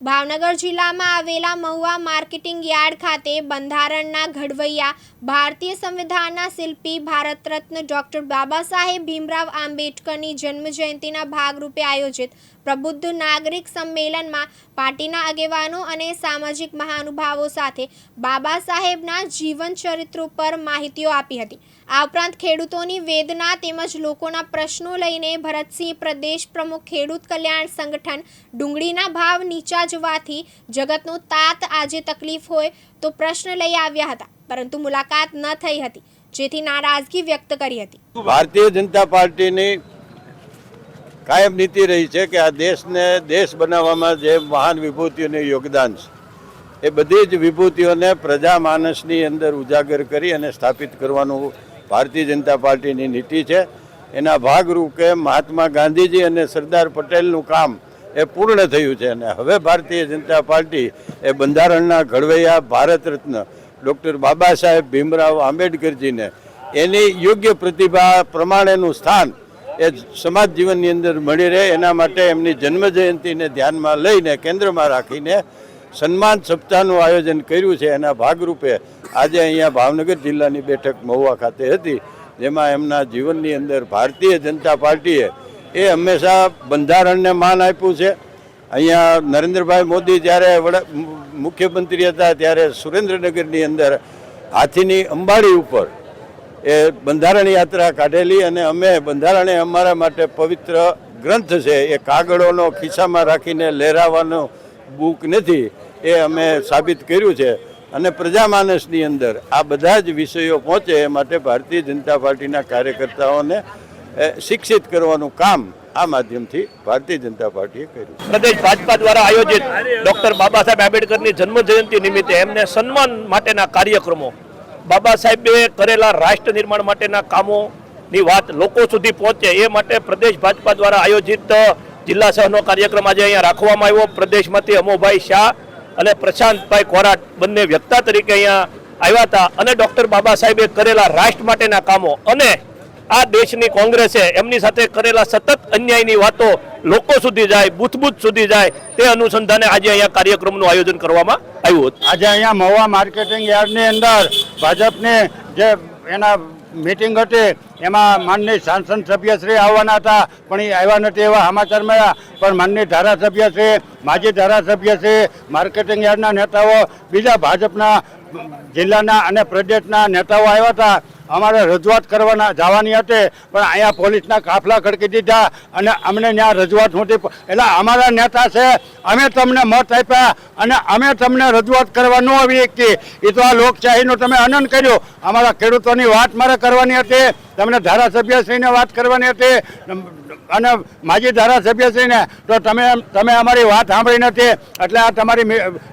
ભાવનગર જિલ્લામાં આવેલા Mahuva marketing yard ખાતે બંધારણના ઘડવૈયા ભારતીય સંવિધાનના શિલ્પી ભારત રત્ન ડોક્ટર બાબા સાહેબ ભીમરાવ આંબેડકરની જન્મજયંતિના ભાગરૂપે આયોજિત પ્રબુદ્ધ નાગરિક સંમેલનમાં પાર્ટીના આગેવાનો અને સામાજિક મહાનુભાવો સાથે બાબા સાહેબના જીવન ચરિત્રો પર માહિતીઓ આપી હતી. આ ઉપરાંત ખેડૂતોની વેદના તેમજ લોકોના પ્રશ્નો લઈને ભરતસિંહ પ્રદેશ પ્રમુખ ખેડૂત કલ્યાણ સંગઠન ડુંગળીના ભાવ નીચા જવાથી જગતનું તાત આજે તકલીફ હોય તો પ્રશ્ન લઈ આવ્યા હતા, પરંતુ મુલાકાત ન થઈ હતી, જેથી નારાજગી વ્યક્ત કરી હતી. ભારતીય જનતા પાર્ટીની કાયમ નીતિ રહી છે કે આ દેશને દેશ બનાવવામાં જે મહાન વિભૂતિઓનું યોગદાન છે, એ બધી જ વિભૂતિઓને પ્રજા માનસની અંદર ઉજાગર કરી અને સ્થાપિત કરવાનું ભારતીય જનતા પાર્ટીની નીતિ છે. એના ભાગરૂપે મહાત્મા ગાંધીજી અને સરદાર પટેલનું કામ એ પૂર્ણ થયું છે અને હવે ભારતીય જનતા પાર્ટી એ બંધારણના ઘડવૈયા ભારત રત્ન ડૉક્ટર બાબા સાહેબ ભીમરાવ આંબેડકરજીને એની યોગ્ય પ્રતિભા પ્રમાણેનું સ્થાન એ સમાજ જીવનની અંદર મળી રહે એના માટે એમની જન્મ જયંતિને ધ્યાનમાં લઈને કેન્દ્રમાં રાખીને સન્માન સપ્તાહનું આયોજન કર્યું છે. એના ભાગરૂપે આજે અહીંયા ભાવનગર જિલ્લાની બેઠક મહુવા ખાતે હતી, જેમાં એમના જીવનની અંદર ભારતીય જનતા પાર્ટીએ એ હંમેશા બંધારણને માન આપ્યું છે. અહીંયા નરેન્દ્રભાઈ મોદી જ્યારે વડા મુખ્યમંત્રી હતા ત્યારે સુરેન્દ્રનગરની અંદર હાથીની અંબાડી ઉપર એ બંધારણ યાત્રા કાઢેલી અને અમે બંધારણે અમારા માટે પવિત્ર ગ્રંથ છે. એ કાગળોનો ખિસ્સામાં રાખીને લહેરાવાનો બુક નથી. એ અમે સાબિત કર્યું છે. અને પ્રજામાનસની અંદર આ બધા જ વિષયો પહોંચે એ માટે ભારતીય જનતા પાર્ટીના કાર્યકર્તાઓને શિક્ષિત કરવાનું કામ આ માધ્યમથી ભારતીય જનતા પાર્ટીએ કર્યું પ્રદેશ ભાજપા દ્વારા આયોજિત ડોક્ટર બાબા સાહેબ આંબેડકરની જન્મ જયંતિ નિમિત્તે એમને સન્માન માટેના કાર્યક્રમો, બાબા સાહેબે કરેલા રાષ્ટ્ર નિર્માણ માટેના કામોની વાત લોકો સુધી પહોંચે એ માટે પ્રદેશ ભાજપા દ્વારા આયોજિત જિલ્લા સહનો કાર્યક્રમ આજે અહીંયા રાખવામાં આવ્યો. પ્રદેશમાંથી અમોભાઈ શાહ અને પ્રશાંતભાઈ કોરાટ બંને વ્યક્તા તરીકે અહીંયા આવ્યા હતા અને ડોક્ટર બાબા સાહેબે કરેલા રાષ્ટ્ર માટેના કામો અને આ દેશની કોંગ્રેસે એમની સાથે કરેલા સતત અન્યાયની વાતો લોકો સુધી જાય બુથ બુથ સુધી જાય, તે અનુસંધાને આજે અહીંયા કાર્યક્રમનું આયોજન કરવામાં આવ્યું હતું. આજે અહીંયા મહુવા માર્કેટિંગ યાર્ડની અંદર ભાજપને જે એના મિટિંગ હતી, એમાં માનની સાંસદ સભ્યશ્રી આવવાના હતા, પણ એ આવ્યા નથી એવા સમાચાર મળ્યા. પણ માનની ધારાસભ્યશ્રી, માજી ધારાસભ્યશ્રી, માર્કેટિંગ યાર્ડના નેતાઓ, બીજા ભાજપના જિલ્લાના અને પ્રદેશના નેતાઓ આવ્યા હતા. અમારે રજૂઆત કરવાના જવાની હતી, પણ અહીંયા પોલીસના કાફલા ખડકી દીધા અને અમને ત્યાં રજૂઆત નહોતી. એટલે અમારા નેતા છે, અમે તમને મત આપ્યા અને અમે તમને રજૂઆત કરવા ન આવી શકતી એ તો આ લોકશાહીનો તમે અનન કર્યો. અમારા ખેડૂતોની વાત મારે કરવાની હતી. તમને ધારાસભ્યશ્રીને વાત કરવાની હતી, અને માજી ધારાસભ્યશ્રીને તો તમે તમે અમારી વાત સાંભળી નથી, એટલે આ તમારી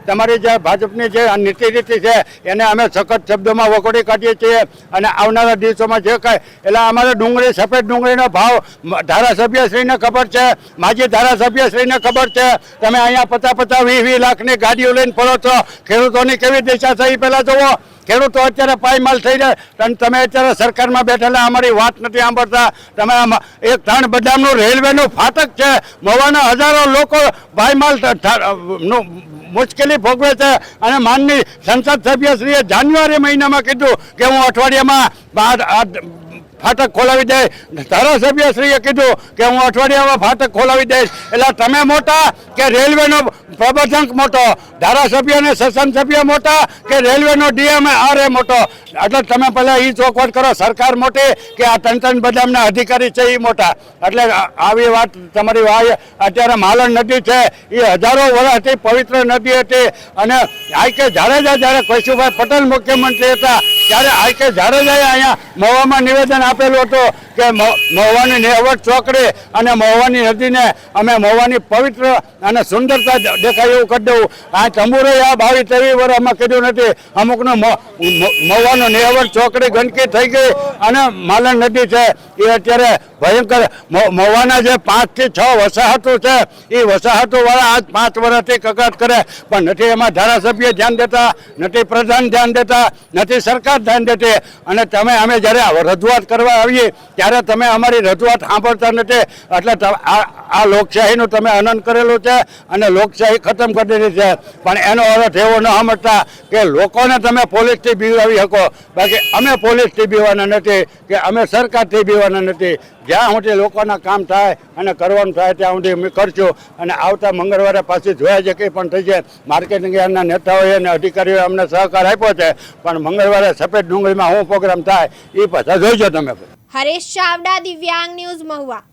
તમારી જે ભાજપની જે નીતિ રીતિ છે, એને અમે સખત શબ્દોમાં વખોડી કાઢીએ છીએ, અને આવનારા દિવસોમાં જે કાંઈ, એટલે અમારે ડુંગળી, સફેદ ડુંગળીનો ભાવ ધારાસભ્યશ્રીને ખબર છે, માજી ધારાસભ્યશ્રીને ખબર છે, તમે અહીંયા પચાસ પચાસ, વીસ વીસ લાખની ગાડીઓ લઈને ફરો છો, ખેડૂતોની કેવી દિશા છે પહેલાં જુઓ. ખેડૂતો અત્યારે પાયમાલ થઈ જાય. અને તમે અત્યારે સરકારમાં બેઠેલા, અમારી વાત નથી સાંભળતા. તમે એક ત્રણ બદામનું રેલવેનું ફાટક છે. મવાના હજારો લોકો પાયમાલ મુશ્કેલી ભોગવે છે. અને માનની સંસદ સભ્યશ્રીએ જાન્યુઆરી મહિનામાં કીધું કે હું અઠવાડિયામાં ફાટક ખોલાવી દઈશ ધારાસભ્યશ્રીએ કીધું કે હું અઠવાડિયામાં ફાટક ખોલાવી દઈશ. એટલે તમે મોટા કે રેલવેનો પ્રબંધક મોટો? ધારાસભ્ય અને સસન સભ્ય મોટા કે રેલવેનો ડીએમ આર એ મોટો. એટલે તમે પહેલાં એ ચોખવટ કરો. સરકાર મોટી કે આ ત્રણ ત્રણ બદામના અધિકારી છે એ મોટા? એટલે આવી વાત તમારી વાય, અત્યારે માલણ નદી છે એ હજારો વર્ષથી પવિત્ર નદી હતી. અને આ કે જાડેજા જ્યારે કૈશુભાઈ પટેલ મુખ્યમંત્રી હતા ત્યારે આ કે જાડેજાએ અહીંયા મહુવામાં નિવેદન આપેલું હતું. કે મહુવાની નેવટ ચોકડી અને મહુવાની નદીને અમે મહુવાની પવિત્ર અને સુંદરતા દેખાય એવું કરી દઉં. આ તંબુરે આ બાવીસ ત્રેવીસ વર્ષમાં કીધું નથી. અમુકનું મહુવાનો નેવટ ચોકડી ગંદકી થઈ ગઈ અને માલણ નદી છે. એ અત્યારે ભયંકર મહુવાના જે પાંચથી છ વસાહતો છે, એ વસાહતોવાળા આજ પાંચ વર્ષથી કગાટ કરે. પણ નથી એમાં ધારાસભ્ય ધ્યાન દેતા, નથી પ્રધાન ધ્યાન દેતા, નથી સરકાર ધ્યાન દેતી. અને તમે, અમે જ્યારે રજૂઆત કરવા આવીએ ત્યારે ત્યારે તમે અમારી રજૂઆત સાંભળતા નથી. એટલે આ લોકશાહીનું તમે અનંત કરેલું છે અને લોકશાહી ખતમ કરી દીધી છે. પણ એનો અર્થ એવો ન સમજતા કે લોકોને તમે પોલીસથી બીવાવી શકો. બાકી અમે પોલીસથી બીવાના નથી કે અમે સરકારથી બીવાના નથી. જ્યાં સુધી લોકોના કામ થાય અને કરવાનું થાય ત્યાં સુધી અમે કરશું. અને આવતા મંગળવારે પાછી જોયા છે કંઈ પણ થઈ છે માર્કેટિંગ યાર્ડના નેતાઓએ અને અધિકારીઓએ અમને સહકાર આપ્યો છે. પણ મંગળવારે સફેદ ડુંગળીમાં શું પ્રોગ્રામ થાય એ પાછા જોઈજો તમે. હરેશ ચાવડા દિવ્યાંગ ન્યૂઝ મહુવા.